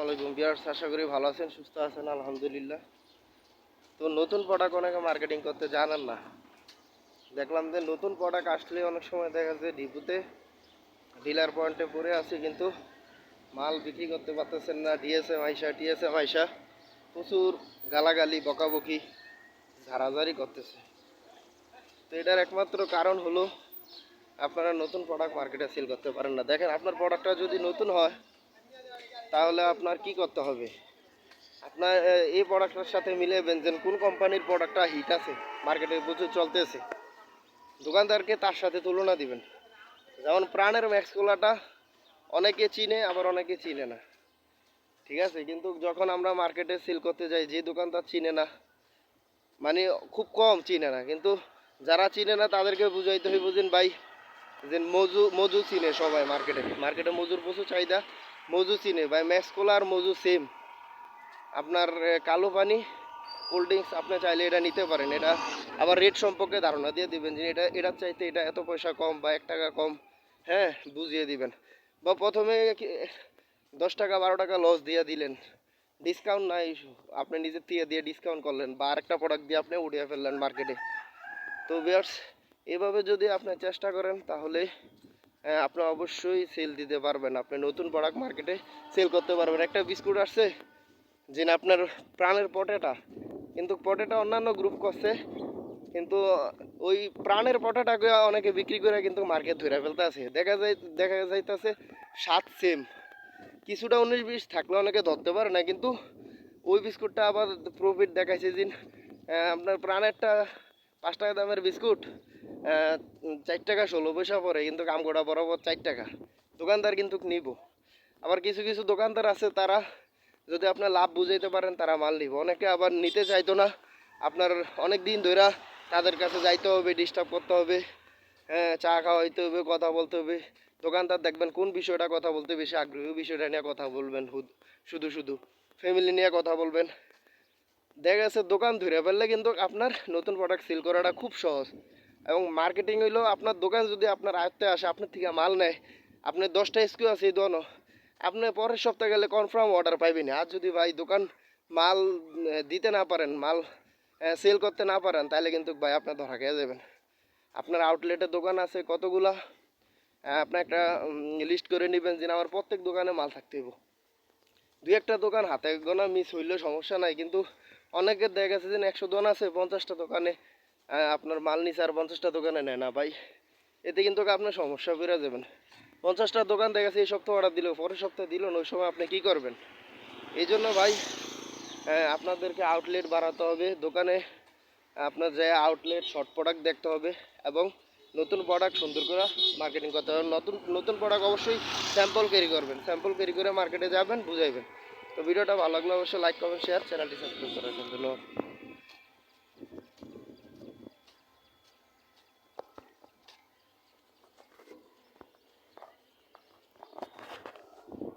আসসালামাইকুম বিয়ার্স আশা করি ভালো আছেন, সুস্থ আছেন, আলহামদুলিল্লাহ। তো নতুন প্রোডাক্ট অনেকে মার্কেটিং করতে জানেন না। দেখলাম যে নতুন প্রোডাক্ট আসলে অনেক সময় দেখা যায় ডিপুতে ডিলার পয়েন্টে পড়ে আছে, কিন্তু মাল বিক্রি করতে পারতেছেন না ডিএসএম আইসা টিএসএম আইসা প্রচুর গালাগালি, বকাবকি, ঝাড়াঝাড়ি করতেছে। তো এটার একমাত্র কারণ হলো আপনারা নতুন প্রোডাক্ট মার্কেটে সেল করতে পারেন না। দেখেন, আপনার প্রোডাক্টটা যদি নতুন হয় তাহলে আপনার কি করতে হবে? আপনার এই প্রোডাক্টের সাথে মিলাবেন যে কোন কোম্পানির প্রোডাক্টটা হিট আছে? মার্কেটে প্রচুর চলতেছে। দোকানদারকে তার সাথে তুলনা দিবেন। যেমন প্রাণের ম্যাক্স কোলাটা অনেকে চিনে, আবার অনেকে চিনে না। ঠিক আছে? কিন্তু যখন আমরা মার্কেটে সেল করতে যাই, যে দোকানদার চিনে না মানে খুব কম চিনে না, কিন্তু যারা চিনে না, তাদেরকে বুঝাইতে হয়, বুঝেন ভাই, যে মজু মজু চিনে সবাই মার্কেটে মার্কেটে মজুর প্রচুর চাহিদা মজু চিনে ভাই ম্যাক্স কোলা আর মজু সেম আপনার কালো পানি কোল্ড ড্রিঙ্কস আপনি চাইলে এটা নিতে পারেন। এটা আবার রেট সম্পর্কে ধারণা দিয়ে দিবেন যে এটা, এটার চাইতে এটা এত পয়সা কম বা এক টাকা কম। হ্যাঁ বুঝিয়ে দিবেন। বা প্রথমে দশ টাকা, বারো টাকা লস দিয়ে দিলেন। ডিসকাউন্ট নাই, আপনি নিজের থেকে দিয়ে ডিসকাউন্ট করলেন বা আরেকটা প্রোডাক্ট দিয়ে আপনি উঠিয়ে ফেললেন মার্কেটে তো বিয়ার্স এভাবে যদি আপনি চেষ্টা করেন তাহলে আপনি অবশ্যই সেল দিতে পারবেন। আপনি নতুন প্রোডাক্ট মার্কেটে সেল করতে পারবেন। একটা বিস্কুট আসছে যে না আপনার প্রাণের পটেটা কিন্তু পটেটা অন্যান্য গ্রুপ করছে, কিন্তু ওই প্রাণের পটেটাকে অনেকে বিক্রি করে কিন্তু মার্কেট ধরে ফেলতে আছে দেখা যায়, দেখা যাইতেছে সাত সেম কিছুটা উনিশ বিশ থাকলে অনেকে ধরতে পারে না, কিন্তু ওই বিস্কুটটা আবার প্রফিট দেখাইছে যে আপনার প্রাণেরটা পাঁচ টাকা দামের বিস্কুট। চার টাকা ষোলো পয়সা পড়ে কিন্তু কামগোড়া বরাবর চার টাকা। দোকানদার কিন্তু নিব। আবার কিছু কিছু দোকানদার আছে, তারা যদি আপনার লাভ বুঝাইতে পারেন, তারা মাল নিব। অনেকে আবার নিতে চাইতো না। আপনার অনেক দিন ধরে তাদের কাছে যাইতে হবে ডিস্টার্ব করতে হবে হ্যাঁ চা খাওয়াইতে হবে, কথা বলতে হবে। দোকানদার দেখবেন কোন বিষয়টা কথা বলতে বেশি আগ্রহী বিষয়টা নিয়ে কথা বলবেন শুধু শুধু। ফ্যামিলি নিয়ে কথা বলবেন। দেখা গেছে দোকান ধরে ফেললে কিন্তু আপনার নতুন প্রোডাক্ট সেল করাটা খুব সহজ। এবং মার্কেটিং হইল আপনার দোকান যদি আপনার আয়ত্তে আসে আপনার থেকে মাল নেয়। আপনি দশটা স্কিউ আছে এই দোকানও আপনি পরের সপ্তাহে গেলে কনফার্ম অর্ডার পাইবেন। আর যদি ভাই দোকান মাল দিতে না পারেন, মাল সেল করতে না পারেন, তাহলে কিন্তু ভাই আপনার ধরা খেয়ে যাবেন। আপনার আউটলেটের দোকান আছে কতগুলা? আপনি একটা লিস্ট করে নেবেন যে আমার প্রত্যেক দোকানে মাল থাকতে হবে দুই একটা দোকান হাতে গোনা মিস হইলেও সমস্যা নাই, কিন্তু অনেকের দেখা গেছে যে একশো দোকান আছে, পঞ্চাশটা দোকানে আপনার মাল নিচে আর পঞ্চাশটা দোকানে নেয় না, ভাই। এতে কিন্তু আপনার সমস্যা বেড়ে যাবেন? পঞ্চাশটা দোকান দেখা গেছে এই সপ্তাহ অর্ডার দিল, পরের সপ্তাহে দিল ওই সময় আপনি কী করবেন? এই জন্য ভাই আপনাদেরকে আউটলেট বাড়াতে হবে, দোকানে আপনার যে আউটলেট শর্ট প্রোডাক্ট দেখতে হবে, এবং নতুন প্রোডাক্ট সুন্দর করে মার্কেটিং করতে হবে। নতুন নতুন প্রোডাক্ট অবশ্যই স্যাম্পল ক্যারি করবেন স্যাম্পল ক্যারি করে মার্কেটে যাবেন, বুঝাইবেন। তো ভিডিওটা ভালো লাগলে অবশ্যই লাইক করবেন শেয়ার চ্যানেলটি সাবস্ক্রাইব করে রাখবেন। ধন্যবাদ।